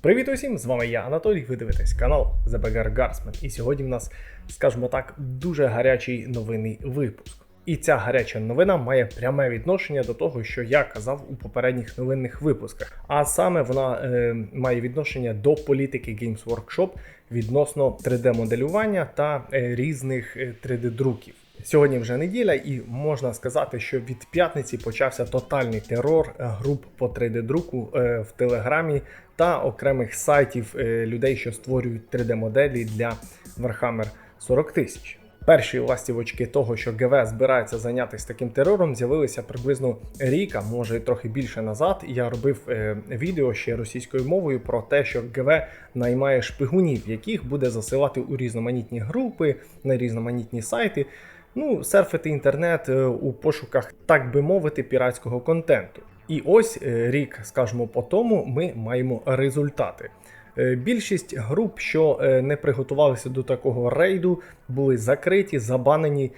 Привіт усім! З вами я, Анатолій. Ви дивитесь канал The Beggar Guardsman. І сьогодні в нас, скажімо так, дуже гарячий новинний випуск. І ця гаряча новина має пряме відношення до того, що я казав у попередніх новинних випусках. А саме вона е, має відношення до політики Games Workshop відносно 3D-моделювання та е, різних 3D-друків. Сьогодні вже неділя, і можна сказати, що від п'ятниці почався тотальний терор е, груп по 3D-друку е, в Телеграмі та окремих сайтів е, людей, що створюють 3D-моделі для Warhammer 40 тисяч. Перші ластівочки того, що ГВ збирається зайнятися таким терором, з'явилися приблизно рік, а може трохи більше назад. Я робив е, відео ще російською мовою про те, що ГВ наймає шпигунів, яких буде засилати у різноманітні групи на різноманітні сайти. Ну, серфити інтернет е, у пошуках, так би мовити, піратського контенту. І ось е, рік, скажімо, по тому ми маємо результати. Е, Більшість груп, що е, не приготувалися до такого рейду, були закриті, забанені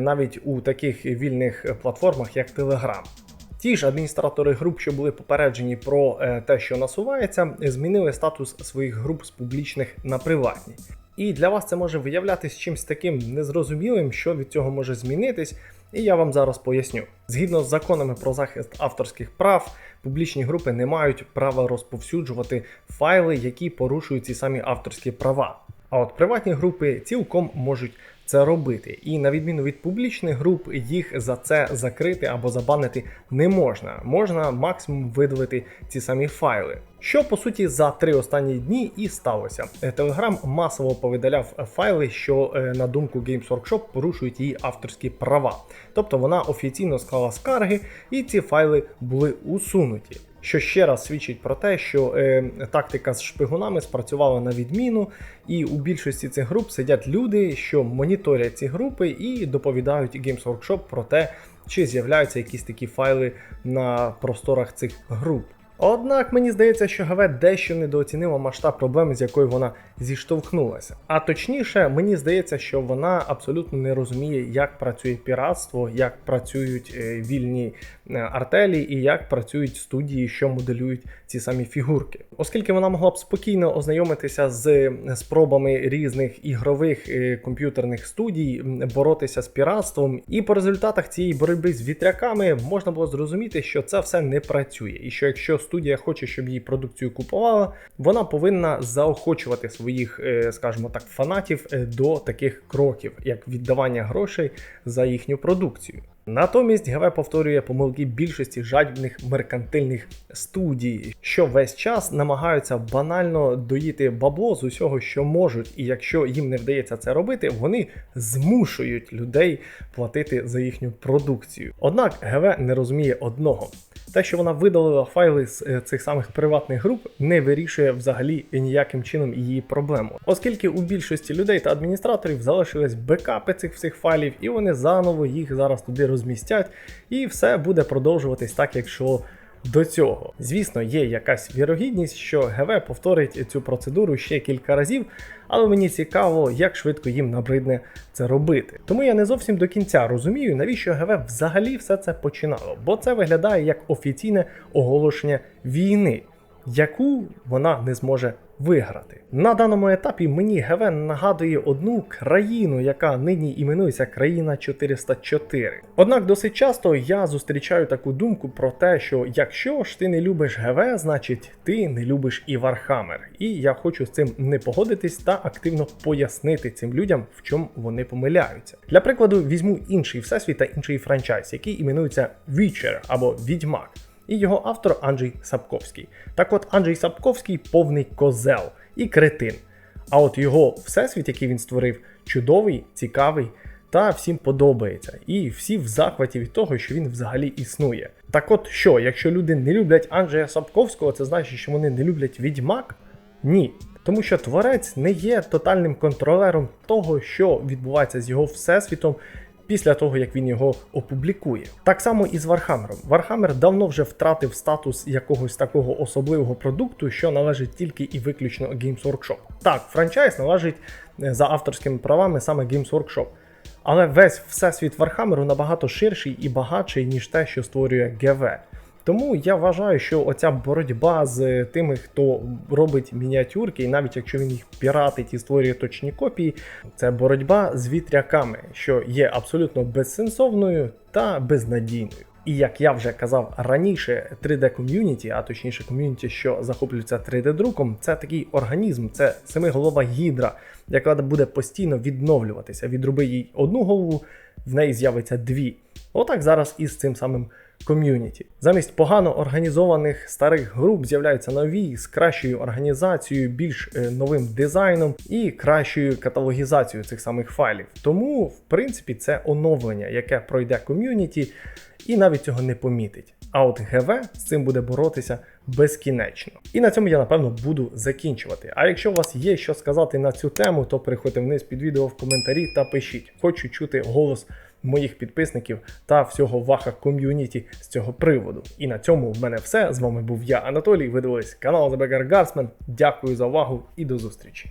навіть у таких вільних платформах, як Telegram. Ті ж адміністратори груп, що були попереджені про те, що насувається, змінили статус своїх груп з публічних на приватні. І для вас це може виявлятись чимось таким незрозумілим, що від цього може змінитись, і я вам зараз поясню. Згідно з законами про захист авторських прав, публічні групи не мають права розповсюджувати файли, які порушують ці самі авторські права. А от приватні групи цілком можуть це робити. І на відміну від публічних груп, їх за це закрити або забанити не можна. Можна максимум видалити ці самі файли. Що по суті за три останні дні і сталося. Telegram масово повидаляв файли, що е, на думку Games Workshop порушують її авторські права. Тобто вона офіційно склала скарги, і ці файли були усунуті. Що ще раз свідчить про те, що е, тактика з шпигунами спрацювала на відміну, і у більшості цих груп сидять люди, що моніторять ці групи і доповідають Games Workshop про те, чи з'являються якісь такі файли на просторах цих груп. Однак мені здається, що ГВ дещо недооцінила масштаб проблеми, з якою вона зіштовхнулася. А точніше, мені здається, що вона абсолютно не розуміє, як працює піратство, як працюють е, вільні артелі і як працюють студії, що моделюють ці самі фігурки. Оскільки вона могла б спокійно ознайомитися з спробами різних ігрових е, комп'ютерних студій боротися з піратством, і по результатах цієї боротьби з вітряками можна було зрозуміти, що це все не працює, і що якщо студія хоче, щоб її продукцію купувала, вона повинна заохочувати своїх, е, скажімо так, фанатів е, до таких кроків, як віддавання грошей за їхню продукцію. Натомість ГВ повторює помилки більшості жадібних меркантильних студій, що весь час намагаються банально доїти бабло з усього, що можуть, і якщо їм не вдається це робити, вони змушують людей платити за їхню продукцію. Однак ГВ не розуміє одного. Те, що вона видалила файли з е, цих самих приватних груп, не вирішує взагалі ніяким чином її проблему, оскільки у більшості людей та адміністраторів залишились бекапи цих всіх файлів, і вони заново їх зараз туди розмістять, і все буде продовжуватись так, якщо до цього. Звісно, є якась вірогідність, що ГВ повторить цю процедуру ще кілька разів, але мені цікаво, як швидко їм набридне це робити. Тому я не зовсім до кінця розумію, навіщо ГВ взагалі все це починало, бо це виглядає як офіційне оголошення війни, яку вона не зможе виграти. На даному етапі мені ГВ нагадує одну країну, яка нині іменується країна 404. Однак досить часто я зустрічаю таку думку про те, що якщо ж ти не любиш ГВ, значить ти не любиш і Вархаммер. І я хочу з цим не погодитись та активно пояснити цим людям, в чому вони помиляються. Для прикладу, візьму інший всесвіт та інший франчайз, який іменується Witcher або Відьмак і його автор Анджей Сапковський. Так от Анджей Сапковський повний козел і кретин. А от його всесвіт, який він створив, чудовий, цікавий та всім подобається. І всі в захваті від того, що він взагалі існує. Так от що, якщо люди не люблять Анджея Сапковського, це значить, що вони не люблять відьмак? Ні. Тому що творець не є тотальним контролером того, що відбувається з його всесвітом, після того, як він його опублікує. Так само і з Вархамером. Вархаммер давно вже втратив статус якогось такого особливого продукту, що належить тільки і виключно Games Workshop. Так, франчайз належить е, за авторськими правами саме Games Workshop. Але весь всесвіт Вархамеру набагато ширший і багатший, ніж те, що створює ГВ. Тому я вважаю, що оця боротьба з тими, хто робить мініатюрки, і навіть якщо він їх піратить і створює точні копії, це боротьба з вітряками, що є абсолютно безсенсовною та безнадійною. І як я вже казав раніше, 3D ком'юніті, а точніше ком'юніті, що захоплюється 3D-друком, це такий організм, це семиголова гідра, яка буде постійно відновлюватися. Відруби їй одну голову, в неї з'явиться дві. Отак зараз із цим самим ком'юніті. Замість погано організованих старих груп з'являються нові з кращою організацією, більш е, новим дизайном і кращою каталогізацією цих самих файлів. Тому, в принципі, це оновлення, яке пройде ком'юніті, і навіть цього не помітить. А от ГВ з цим буде боротися безкінечно. І на цьому я напевно буду закінчувати. А якщо у вас є що сказати на цю тему, то переходьте вниз під відео в коментарі та пишіть. Хочу чути голос моїх підписників та всього ваха ком'юніті з цього приводу. І на цьому в мене все. З вами був я, Анатолій. Ви дивились канал The Beggar Guardsman. Дякую за увагу і до зустрічі.